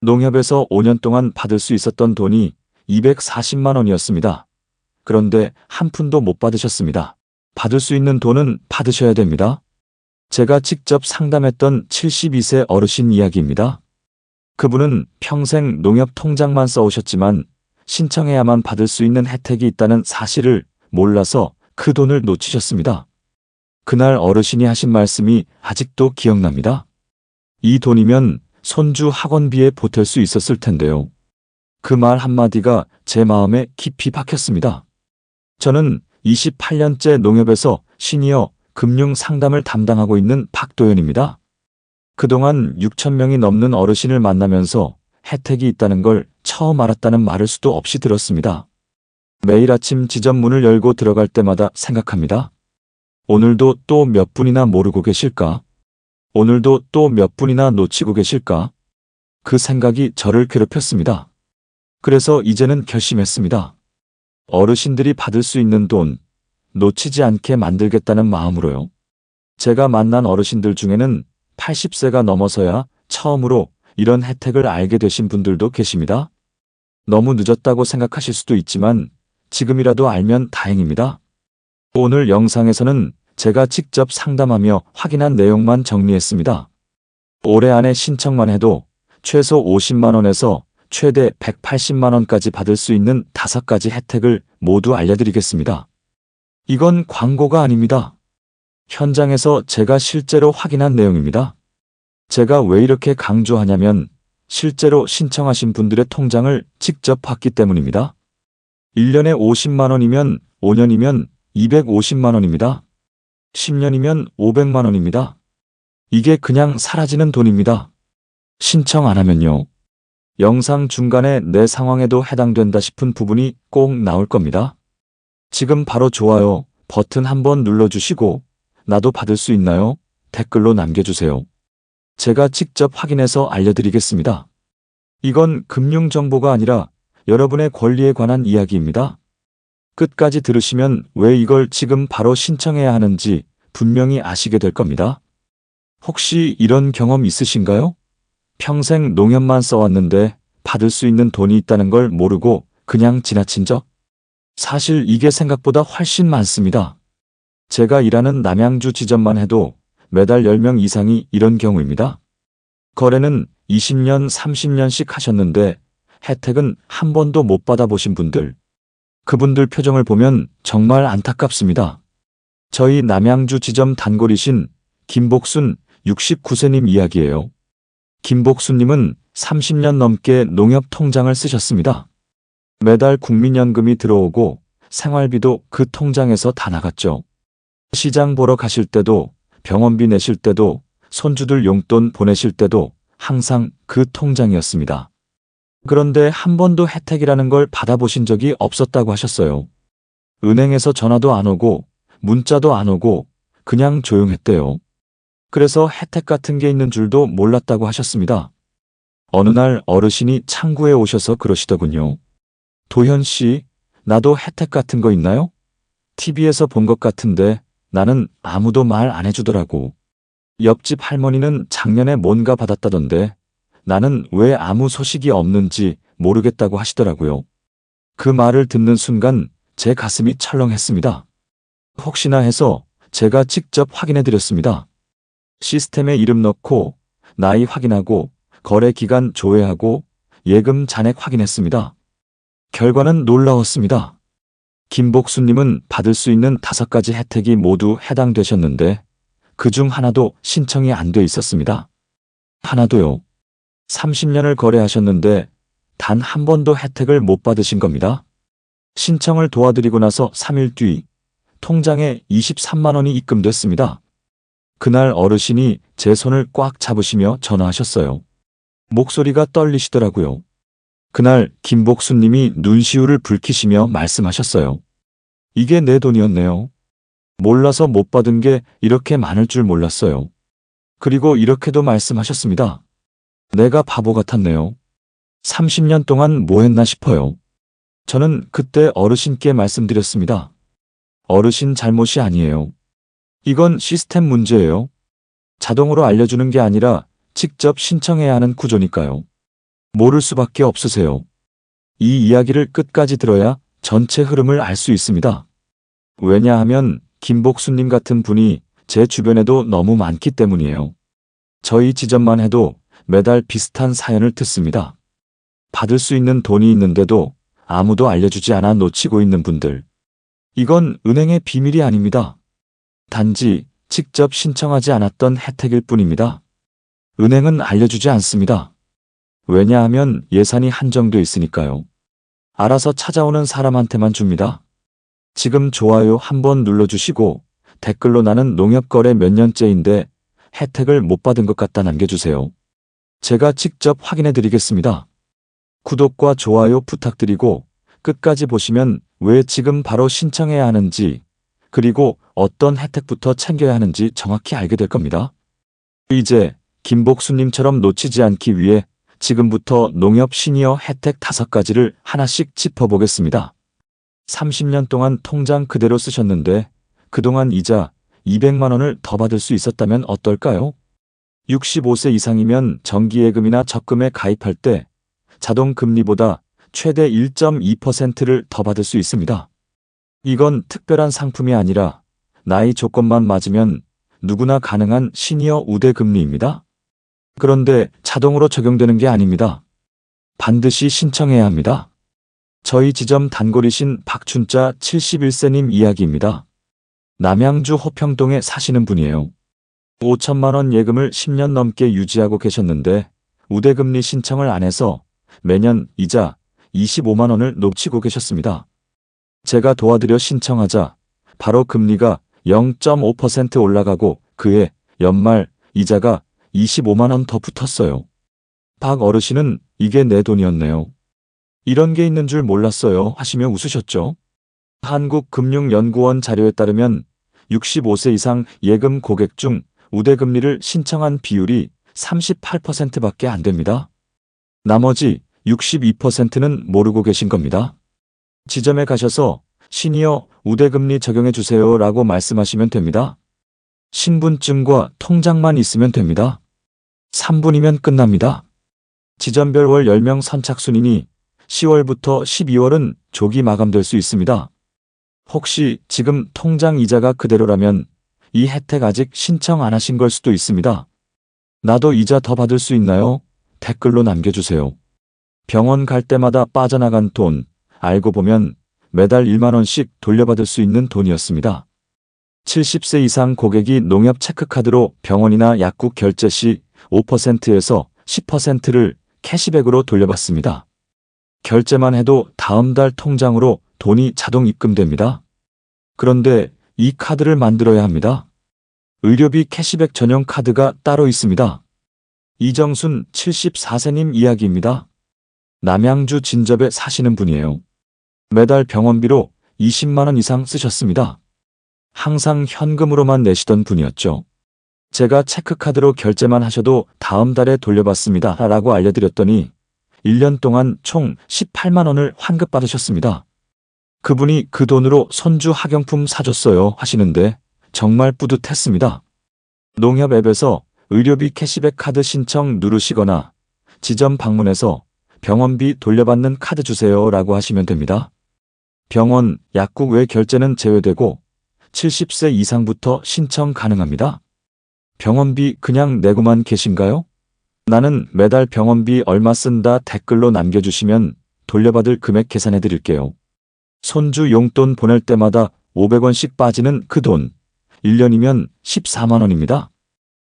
농협에서 5년 동안 받을 수 있었던 돈이 240만 원이었습니다. 그런데 한 푼도 못 받으셨습니다. 받을 수 있는 돈은 받으셔야 됩니다. 제가 직접 상담했던 72세 어르신 이야기입니다. 그분은 평생 농협 통장만 써오셨지만 신청해야만 받을 수 있는 혜택이 있다는 사실을 몰라서 그 돈을 놓치셨습니다. 그날 어르신이 하신 말씀이 아직도 기억납니다. 이 돈이면 손주 학원비에 보탤 수 있었을 텐데요. 그 말 한마디가 제 마음에 깊이 박혔습니다. 저는 28년째 농협에서 시니어 금융 상담을 담당하고 있는 박도현입니다. 그동안 6천명이 넘는 어르신을 만나면서 혜택이 있다는 걸 처음 알았다는 말을 수도 없이 들었습니다. 매일 아침 지점 문을 열고 들어갈 때마다 생각합니다. 오늘도 또 몇 분이나 모르고 계실까? 오늘도 또 몇 분이나 놓치고 계실까? 그 생각이 저를 괴롭혔습니다. 그래서 이제는 결심했습니다. 어르신들이 받을 수 있는 돈, 놓치지 않게 만들겠다는 마음으로요. 제가 만난 어르신들 중에는 80세가 넘어서야 처음으로 이런 혜택을 알게 되신 분들도 계십니다. 너무 늦었다고 생각하실 수도 있지만 지금이라도 알면 다행입니다. 오늘 영상에서는 제가 직접 상담하며 확인한 내용만 정리했습니다. 올해 안에 신청만 해도 최소 50만원에서 최대 180만원까지 받을 수 있는 다섯 가지 혜택을 모두 알려드리겠습니다. 이건 광고가 아닙니다. 현장에서 제가 실제로 확인한 내용입니다. 제가 왜 이렇게 강조하냐면 실제로 신청하신 분들의 통장을 직접 봤기 때문입니다. 1년에 50만원이면 5년이면 250만원입니다. 10년이면 500만 원입니다. 이게 그냥 사라지는 돈입니다. 신청 안 하면요. 영상 중간에 내 상황에도 해당된다 싶은 부분이 꼭 나올 겁니다. 지금 바로 좋아요 버튼 한번 눌러주시고 나도 받을 수 있나요? 댓글로 남겨주세요. 제가 직접 확인해서 알려드리겠습니다. 이건 금융 정보가 아니라 여러분의 권리에 관한 이야기입니다. 끝까지 들으시면 왜 이걸 지금 바로 신청해야 하는지 분명히 아시게 될 겁니다. 혹시 이런 경험 있으신가요? 평생 농협만 써왔는데 받을 수 있는 돈이 있다는 걸 모르고 그냥 지나친 적? 사실 이게 생각보다 훨씬 많습니다. 제가 일하는 남양주 지점만 해도 매달 10명 이상이 이런 경우입니다. 거래는 20년, 30년씩 하셨는데 혜택은 한 번도 못 받아보신 분들. 그분들 표정을 보면 정말 안타깝습니다. 저희 남양주 지점 단골이신 김복순 69세님 이야기예요. 김복순님은 30년 넘게 농협 통장을 쓰셨습니다. 매달 국민연금이 들어오고 생활비도 그 통장에서 다 나갔죠. 시장 보러 가실 때도 병원비 내실 때도 손주들 용돈 보내실 때도 항상 그 통장이었습니다. 그런데 한 번도 혜택이라는 걸 받아보신 적이 없었다고 하셨어요. 은행에서 전화도 안 오고 문자도 안 오고 그냥 조용했대요. 그래서 혜택 같은 게 있는 줄도 몰랐다고 하셨습니다. 어느 날 어르신이 창구에 오셔서 그러시더군요. 도현 씨, 나도 혜택 같은 거 있나요? TV에서 본 것 같은데 나는 아무도 말 안 해주더라고. 옆집 할머니는 작년에 뭔가 받았다던데 나는 왜 아무 소식이 없는지 모르겠다고 하시더라고요. 그 말을 듣는 순간 제 가슴이 철렁했습니다. 혹시나 해서 제가 직접 확인해 드렸습니다. 시스템에 이름 넣고 나이 확인하고 거래 기간 조회하고 예금 잔액 확인했습니다. 결과는 놀라웠습니다. 김복수님은 받을 수 있는 다섯 가지 혜택이 모두 해당되셨는데 그 중 하나도 신청이 안 돼 있었습니다. 하나도요. 30년을 거래하셨는데 단 한 번도 혜택을 못 받으신 겁니다. 신청을 도와드리고 나서 3일 뒤 통장에 23만 원이 입금됐습니다. 그날 어르신이 제 손을 꽉 잡으시며 전화하셨어요. 목소리가 떨리시더라고요. 그날 김복수님이 눈시울을 붉히시며 말씀하셨어요. 이게 내 돈이었네요. 몰라서 못 받은 게 이렇게 많을 줄 몰랐어요. 그리고 이렇게도 말씀하셨습니다. 내가 바보 같았네요. 30년 동안 뭐 했나 싶어요. 저는 그때 어르신께 말씀드렸습니다. 어르신 잘못이 아니에요. 이건 시스템 문제예요. 자동으로 알려주는 게 아니라 직접 신청해야 하는 구조니까요. 모를 수밖에 없으세요. 이 이야기를 끝까지 들어야 전체 흐름을 알 수 있습니다. 왜냐하면 김복수님 같은 분이 제 주변에도 너무 많기 때문이에요. 저희 지점만 해도 매달 비슷한 사연을 듣습니다. 받을 수 있는 돈이 있는데도 아무도 알려주지 않아 놓치고 있는 분들. 이건 은행의 비밀이 아닙니다. 단지 직접 신청하지 않았던 혜택일 뿐입니다. 은행은 알려주지 않습니다. 왜냐하면 예산이 한정돼 있으니까요. 알아서 찾아오는 사람한테만 줍니다. 지금 좋아요 한번 눌러주시고 댓글로 나는 농협거래 몇 년째인데 혜택을 못 받은 것 같다 남겨주세요. 제가 직접 확인해 드리겠습니다. 구독과 좋아요 부탁드리고 끝까지 보시면 왜 지금 바로 신청해야 하는지 그리고 어떤 혜택부터 챙겨야 하는지 정확히 알게 될 겁니다. 이제 김복수님처럼 놓치지 않기 위해 지금부터 농협 시니어 혜택 다섯 가지를 하나씩 짚어보겠습니다. 30년 동안 통장 그대로 쓰셨는데 그동안 이자 200만 원을 더 받을 수 있었다면 어떨까요? 65세 이상이면 정기예금이나 적금에 가입할 때 자동 금리보다 최대 1.2%를 더 받을 수 있습니다. 이건 특별한 상품이 아니라 나이 조건만 맞으면 누구나 가능한 시니어 우대 금리입니다. 그런데 자동으로 적용되는 게 아닙니다. 반드시 신청해야 합니다. 저희 지점 단골이신 박춘자 71세님 이야기입니다. 남양주 호평동에 사시는 분이에요. 5천만 원 예금을 10년 넘게 유지하고 계셨는데 우대금리 신청을 안 해서 매년 이자 25만 원을 놓치고 계셨습니다. 제가 도와드려 신청하자 바로 금리가 0.5% 올라가고 그해 연말 이자가 25만 원 더 붙었어요. 박 어르신은 이게 내 돈이었네요. 이런 게 있는 줄 몰랐어요 하시며 웃으셨죠. 한국금융연구원 자료에 따르면 65세 이상 예금 고객 중 우대금리를 신청한 비율이 38%밖에 안 됩니다. 나머지 62%는 모르고 계신 겁니다. 지점에 가셔서 시니어 우대금리 적용해 주세요 라고 말씀하시면 됩니다. 신분증과 통장만 있으면 됩니다. 3분이면 끝납니다. 지점별 월 10명 선착순이니 10월부터 12월은 조기 마감될 수 있습니다. 혹시 지금 통장 이자가 그대로라면 이 혜택 아직 신청 안 하신 걸 수도 있습니다. 나도 이자 더 받을 수 있나요? 댓글로 남겨주세요. 병원 갈 때마다 빠져나간 돈, 알고 보면 매달 1만원씩 돌려받을 수 있는 돈이었습니다. 70세 이상 고객이 농협 체크카드로 병원이나 약국 결제 시 5%에서 10%를 캐시백으로 돌려받습니다. 결제만 해도 다음 달 통장으로 돈이 자동 입금됩니다. 그런데 이 카드를 만들어야 합니다. 의료비 캐시백 전용 카드가 따로 있습니다. 이정순 74세님 이야기입니다. 남양주 진접에 사시는 분이에요. 매달 병원비로 20만원 이상 쓰셨습니다. 항상 현금으로만 내시던 분이었죠. 제가 체크카드로 결제만 하셔도 다음 달에 돌려받습니다. 라고 알려드렸더니 1년 동안 총 18만원을 환급받으셨습니다. 그분이 그 돈으로 손주 학용품 사줬어요 하시는데 정말 뿌듯했습니다. 농협 앱에서 의료비 캐시백 카드 신청 누르시거나 지점 방문해서 병원비 돌려받는 카드 주세요 라고 하시면 됩니다. 병원, 약국 외 결제는 제외되고 70세 이상부터 신청 가능합니다. 병원비 그냥 내고만 계신가요? 나는 매달 병원비 얼마 쓴다 댓글로 남겨주시면 돌려받을 금액 계산해 드릴게요. 손주 용돈 보낼 때마다 500원씩 빠지는 그 돈. 1년이면 14만원입니다.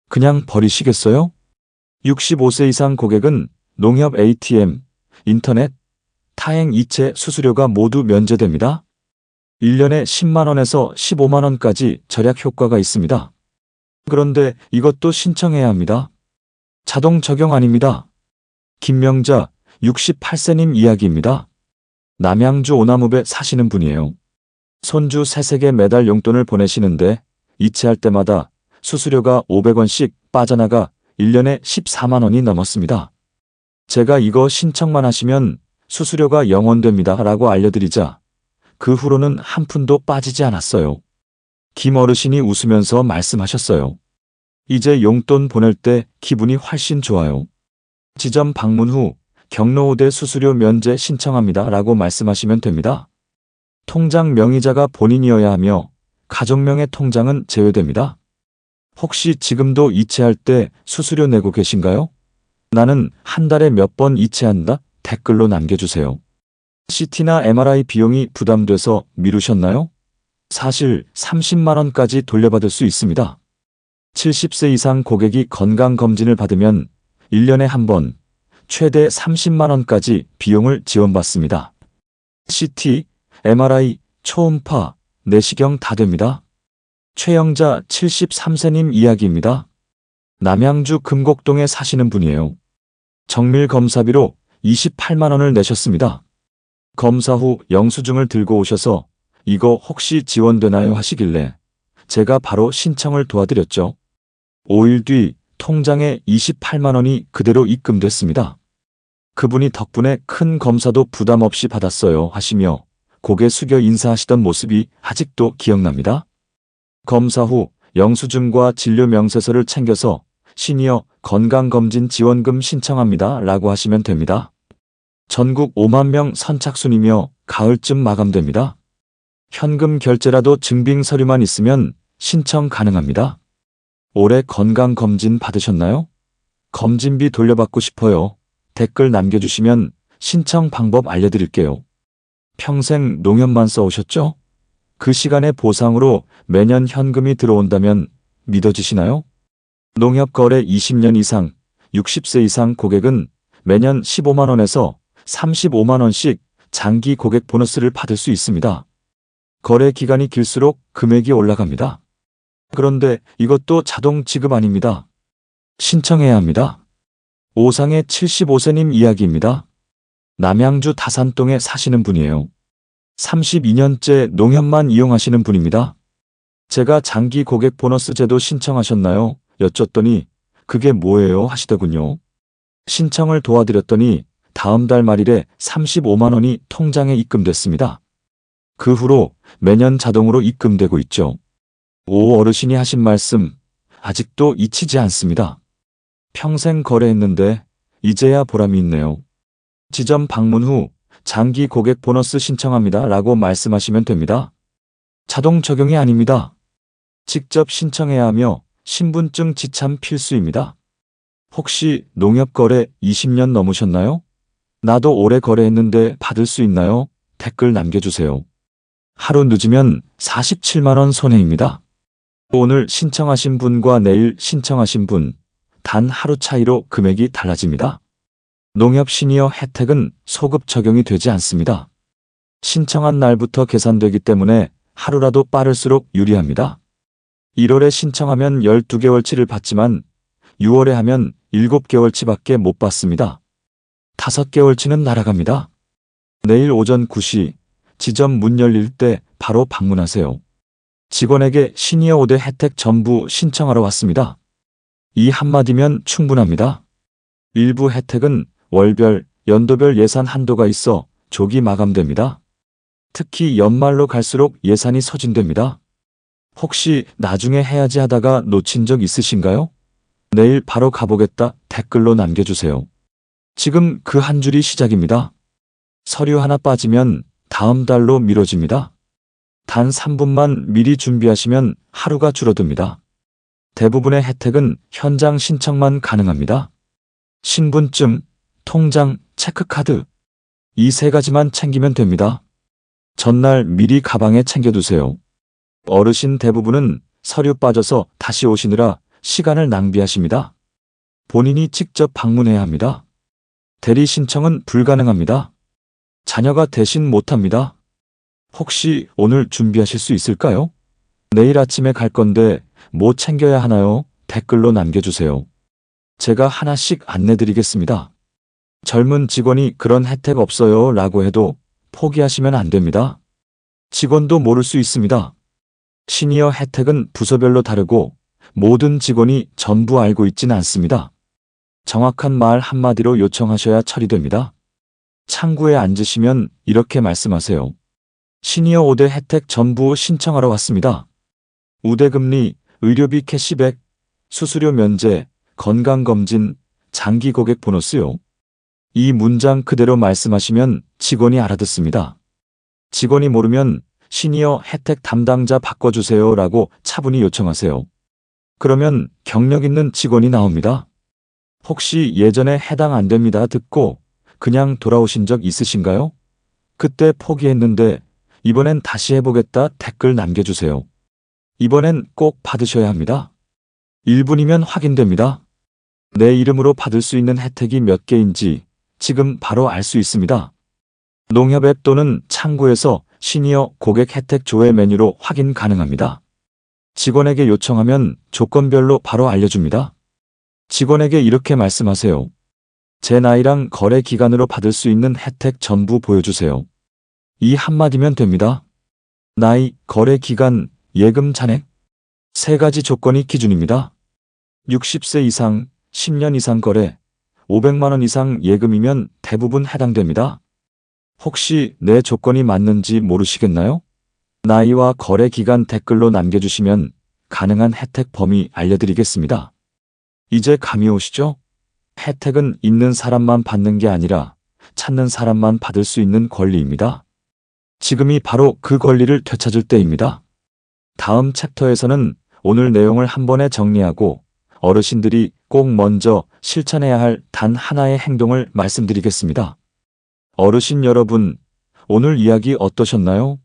그냥 버리시겠어요? 65세 이상 고객은 농협 ATM, 인터넷, 타행 이체 수수료가 모두 면제됩니다. 1년에 10만원에서 15만원까지 절약 효과가 있습니다. 그런데 이것도 신청해야 합니다. 자동 적용 아닙니다. 김명자 68세님 이야기입니다. 남양주 오나무배 사시는 분이에요. 손주 세세계 매달 용돈을 보내시는데 이체할 때마다 수수료가 500원씩 빠져나가 1년에 14만 원이 넘었습니다. 제가 이거 신청만 하시면 수수료가 영원됩니다 라고 알려드리자 그 후로는 한 푼도 빠지지 않았어요. 김 어르신이 웃으면서 말씀하셨어요. 이제 용돈 보낼 때 기분이 훨씬 좋아요. 지점 방문 후 경로 5대 수수료 면제 신청합니다. 라고 말씀하시면 됩니다. 통장 명의자가 본인이어야 하며 가족명의 통장은 제외됩니다. 혹시 지금도 이체할 때 수수료 내고 계신가요? 나는 한 달에 몇 번 이체한다? 댓글로 남겨주세요. CT나 MRI 비용이 부담돼서 미루셨나요? 사실 30만원까지 돌려받을 수 있습니다. 70세 이상 고객이 건강검진을 받으면 1년에 한 번 최대 30만원까지 비용을 지원받습니다. CT, MRI, 초음파, 내시경 다 됩니다. 최영자 73세님 이야기입니다. 남양주 금곡동에 사시는 분이에요. 정밀 검사비로 28만원을 내셨습니다. 검사 후 영수증을 들고 오셔서 이거 혹시 지원되나요 하시길래 제가 바로 신청을 도와드렸죠. 5일 뒤 통장에 28만원이 그대로 입금됐습니다. 그분이 덕분에 큰 검사도 부담 없이 받았어요 하시며 고개 숙여 인사하시던 모습이 아직도 기억납니다. 검사 후 영수증과 진료 명세서를 챙겨서 시니어 건강검진 지원금 신청합니다 라고 하시면 됩니다. 전국 5만 명 선착순이며 가을쯤 마감됩니다. 현금 결제라도 증빙 서류만 있으면 신청 가능합니다. 올해 건강검진 받으셨나요? 검진비 돌려받고 싶어요. 댓글 남겨주시면 신청 방법 알려드릴게요. 평생 농협만 써오셨죠? 그 시간의 보상으로 매년 현금이 들어온다면 믿어지시나요? 농협 거래 20년 이상, 60세 이상 고객은 매년 15만원에서 35만원씩 장기 고객 보너스를 받을 수 있습니다. 거래 기간이 길수록 금액이 올라갑니다. 그런데 이것도 자동 지급 아닙니다. 신청해야 합니다. 오상의 75세님 이야기입니다. 남양주 다산동에 사시는 분이에요. 32년째 농협만 이용하시는 분입니다. 제가 장기 고객 보너스 제도 신청하셨나요? 여쭸더니 그게 뭐예요? 하시더군요. 신청을 도와드렸더니 다음 달 말일에 35만 원이 통장에 입금됐습니다. 그 후로 매년 자동으로 입금되고 있죠. 오 어르신이 하신 말씀 아직도 잊히지 않습니다. 평생 거래했는데 이제야 보람이 있네요. 지점 방문 후 장기 고객 보너스 신청합니다 라고 말씀하시면 됩니다. 자동 적용이 아닙니다. 직접 신청해야 하며 신분증 지참 필수입니다. 혹시 농협 거래 20년 넘으셨나요? 나도 오래 거래했는데 받을 수 있나요? 댓글 남겨주세요. 하루 늦으면 47만원 손해입니다. 오늘 신청하신 분과 내일 신청하신 분, 단 하루 차이로 금액이 달라집니다. 농협 시니어 혜택은 소급 적용이 되지 않습니다. 신청한 날부터 계산되기 때문에 하루라도 빠를수록 유리합니다. 1월에 신청하면 12개월치를 받지만 6월에 하면 7개월치밖에 못 받습니다. 5개월치는 날아갑니다. 내일 오전 9시 지점 문 열릴 때 바로 방문하세요. 직원에게 시니어 5대 혜택 전부 신청하러 왔습니다. 이 한마디면 충분합니다. 일부 혜택은 월별, 연도별 예산 한도가 있어 조기 마감됩니다. 특히 연말로 갈수록 예산이 소진됩니다. 혹시 나중에 해야지 하다가 놓친 적 있으신가요? 내일 바로 가보겠다 댓글로 남겨주세요. 지금 그 한 줄이 시작입니다. 서류 하나 빠지면 다음 달로 미뤄집니다. 단 3분만 미리 준비하시면 하루가 줄어듭니다. 대부분의 혜택은 현장 신청만 가능합니다. 신분증, 통장, 체크카드. 이 세 가지만 챙기면 됩니다. 전날 미리 가방에 챙겨두세요. 어르신 대부분은 서류 빠져서 다시 오시느라 시간을 낭비하십니다. 본인이 직접 방문해야 합니다. 대리 신청은 불가능합니다. 자녀가 대신 못합니다. 혹시 오늘 준비하실 수 있을까요? 내일 아침에 갈 건데 뭐 챙겨야 하나요? 댓글로 남겨주세요. 제가 하나씩 안내드리겠습니다. 젊은 직원이 그런 혜택 없어요 라고 해도 포기하시면 안 됩니다. 직원도 모를 수 있습니다. 시니어 혜택은 부서별로 다르고 모든 직원이 전부 알고 있지는 않습니다. 정확한 말 한마디로 요청하셔야 처리됩니다. 창구에 앉으시면 이렇게 말씀하세요. 시니어 5대 혜택 전부 신청하러 왔습니다. 우대금리, 의료비 캐시백, 수수료 면제, 건강검진, 장기 고객 보너스요. 이 문장 그대로 말씀하시면 직원이 알아듣습니다. 직원이 모르면 시니어 혜택 담당자 바꿔주세요 라고 차분히 요청하세요. 그러면 경력 있는 직원이 나옵니다. 혹시 예전에 해당 안 됩니다 듣고 그냥 돌아오신 적 있으신가요? 그때 포기했는데 이번엔 다시 해보겠다 댓글 남겨주세요. 이번엔 꼭 받으셔야 합니다. 1분이면 확인됩니다. 내 이름으로 받을 수 있는 혜택이 몇 개인지 지금 바로 알 수 있습니다. 농협 앱 또는 창구에서 시니어 고객 혜택 조회 메뉴로 확인 가능합니다. 직원에게 요청하면 조건별로 바로 알려줍니다. 직원에게 이렇게 말씀하세요. 제 나이랑 거래 기간으로 받을 수 있는 혜택 전부 보여주세요. 이 한마디면 됩니다. 나이, 거래 기간, 예금 잔액. 세 가지 조건이 기준입니다. 60세 이상, 10년 이상 거래, 500만 원 이상 예금이면 대부분 해당됩니다. 혹시 내 조건이 맞는지 모르시겠나요? 나이와 거래 기간 댓글로 남겨주시면 가능한 혜택 범위 알려드리겠습니다. 이제 감이 오시죠? 혜택은 있는 사람만 받는 게 아니라 찾는 사람만 받을 수 있는 권리입니다. 지금이 바로 그 권리를 되찾을 때입니다. 다음 챕터에서는 오늘 내용을 한 번에 정리하고 어르신들이 꼭 먼저 실천해야 할 단 하나의 행동을 말씀드리겠습니다. 어르신 여러분, 오늘 이야기 어떠셨나요?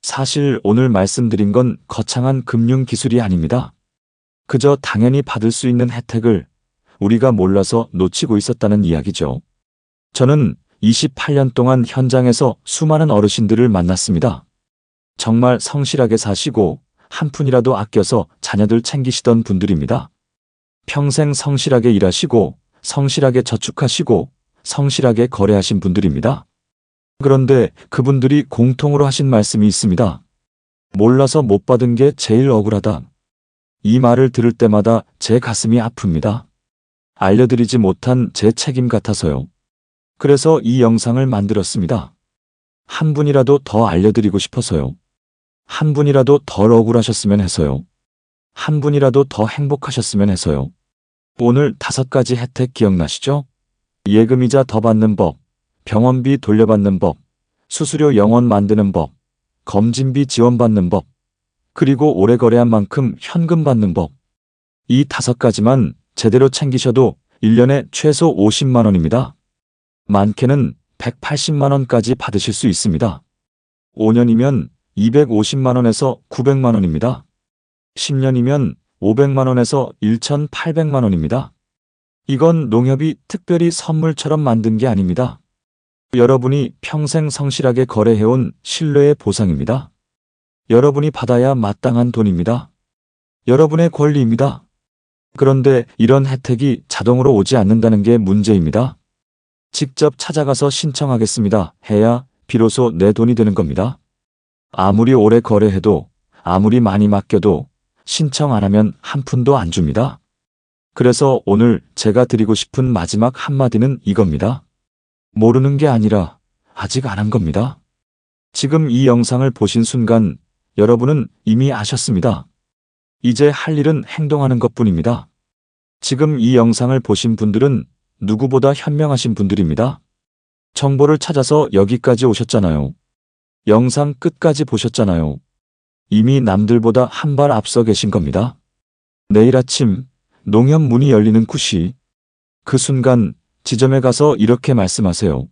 사실 오늘 말씀드린 건 거창한 금융 기술이 아닙니다. 그저 당연히 받을 수 있는 혜택을 우리가 몰라서 놓치고 있었다는 이야기죠. 저는 28년 동안 현장에서 수많은 어르신들을 만났습니다. 정말 성실하게 사시고 한 푼이라도 아껴서 자녀들 챙기시던 분들입니다. 평생 성실하게 일하시고 성실하게 저축하시고 성실하게 거래하신 분들입니다. 그런데 그분들이 공통으로 하신 말씀이 있습니다. 몰라서 못 받은 게 제일 억울하다. 이 말을 들을 때마다 제 가슴이 아픕니다. 알려드리지 못한 제 책임 같아서요. 그래서 이 영상을 만들었습니다. 한 분이라도 더 알려드리고 싶어서요. 한 분이라도 덜 억울하셨으면 해서요. 한 분이라도 더 행복하셨으면 해서요. 오늘 다섯 가지 혜택 기억나시죠? 예금이자 더 받는 법, 병원비 돌려받는 법, 수수료 영원 만드는 법, 검진비 지원받는 법, 그리고 오래 거래한 만큼 현금 받는 법. 이 다섯 가지만 제대로 챙기셔도 1년에 최소 50만 원입니다. 많게는 180만 원까지 받으실 수 있습니다. 5년이면 250만 원에서 900만 원입니다. 10년이면 500만 원에서 1,800만 원입니다. 이건 농협이 특별히 선물처럼 만든 게 아닙니다. 여러분이 평생 성실하게 거래해온 신뢰의 보상입니다. 여러분이 받아야 마땅한 돈입니다. 여러분의 권리입니다. 그런데 이런 혜택이 자동으로 오지 않는다는 게 문제입니다. 직접 찾아가서 신청하겠습니다. 해야 비로소 내 돈이 되는 겁니다. 아무리 오래 거래해도 아무리 많이 맡겨도 신청 안 하면 한 푼도 안 줍니다. 그래서 오늘 제가 드리고 싶은 마지막 한마디는 이겁니다. 모르는 게 아니라 아직 안 한 겁니다. 지금 이 영상을 보신 순간 여러분은 이미 아셨습니다. 이제 할 일은 행동하는 것 뿐입니다. 지금 이 영상을 보신 분들은 누구보다 현명하신 분들입니다. 정보를 찾아서 여기까지 오셨잖아요. 영상 끝까지 보셨잖아요. 이미 남들보다 한 발 앞서 계신 겁니다. 내일 아침 농협 문이 열리는 쿠시. 그 순간 지점에 가서 이렇게 말씀하세요.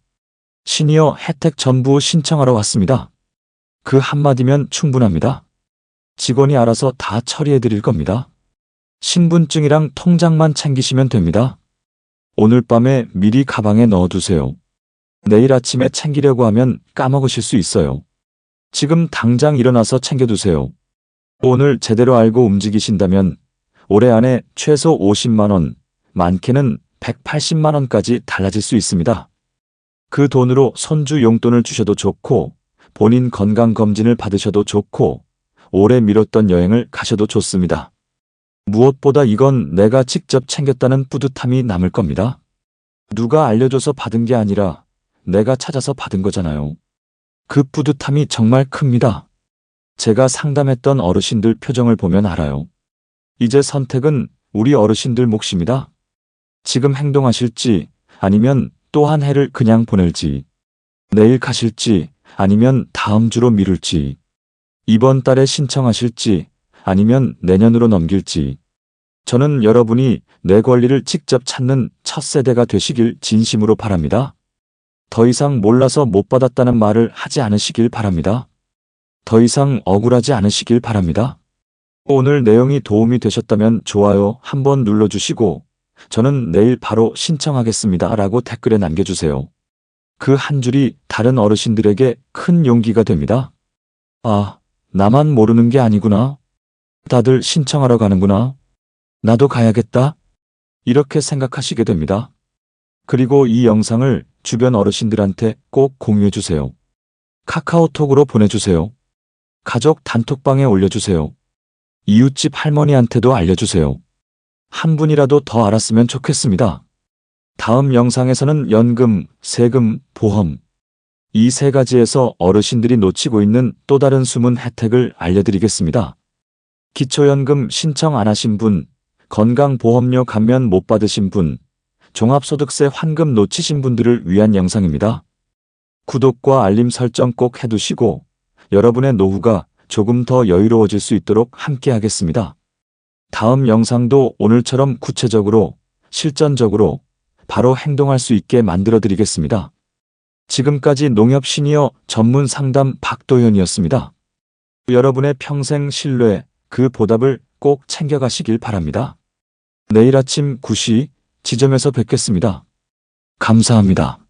시니어 혜택 전부 신청하러 왔습니다. 그 한마디면 충분합니다. 직원이 알아서 다 처리해 드릴 겁니다. 신분증이랑 통장만 챙기시면 됩니다. 오늘 밤에 미리 가방에 넣어두세요. 내일 아침에 챙기려고 하면 까먹으실 수 있어요. 지금 당장 일어나서 챙겨두세요. 오늘 제대로 알고 움직이신다면 올해 안에 최소 50만원, 많게는 180만원까지 달라질 수 있습니다. 그 돈으로 손주 용돈을 주셔도 좋고, 본인 건강검진을 받으셔도 좋고, 오래 미뤘던 여행을 가셔도 좋습니다. 무엇보다 이건 내가 직접 챙겼다는 뿌듯함이 남을 겁니다. 누가 알려줘서 받은 게 아니라 내가 찾아서 받은 거잖아요. 그 뿌듯함이 정말 큽니다. 제가 상담했던 어르신들 표정을 보면 알아요. 이제 선택은 우리 어르신들 몫입니다. 지금 행동하실지 아니면 또 한 해를 그냥 보낼지, 내일 가실지, 아니면 다음 주로 미룰지, 이번 달에 신청하실지, 아니면 내년으로 넘길지, 저는 여러분이 내 권리를 직접 찾는 첫 세대가 되시길 진심으로 바랍니다. 더 이상 몰라서 못 받았다는 말을 하지 않으시길 바랍니다. 더 이상 억울하지 않으시길 바랍니다. 오늘 내용이 도움이 되셨다면 좋아요 한번 눌러주시고 저는 내일 바로 신청하겠습니다 라고 댓글에 남겨주세요. 그 한 줄이 다른 어르신들에게 큰 용기가 됩니다. 아, 나만 모르는 게 아니구나. 다들 신청하러 가는구나. 나도 가야겠다. 이렇게 생각하시게 됩니다. 그리고 이 영상을 주변 어르신들한테 꼭 공유해 주세요. 카카오톡으로 보내주세요. 가족 단톡방에 올려주세요. 이웃집 할머니한테도 알려주세요. 한 분이라도 더 알았으면 좋겠습니다. 다음 영상에서는 연금, 세금, 보험, 이 세 가지에서 어르신들이 놓치고 있는 또 다른 숨은 혜택을 알려드리겠습니다. 기초연금 신청 안 하신 분, 건강보험료 감면 못 받으신 분, 종합소득세 환급 놓치신 분들을 위한 영상입니다. 구독과 알림 설정 꼭 해두시고 여러분의 노후가 조금 더 여유로워질 수 있도록 함께 하겠습니다. 다음 영상도 오늘처럼 구체적으로, 실전적으로 바로 행동할 수 있게 만들어 드리겠습니다. 지금까지 농협 시니어 전문 상담 박도현이었습니다. 여러분의 평생 신뢰, 그 보답을 꼭 챙겨가시길 바랍니다. 내일 아침 9시 지점에서 뵙겠습니다. 감사합니다.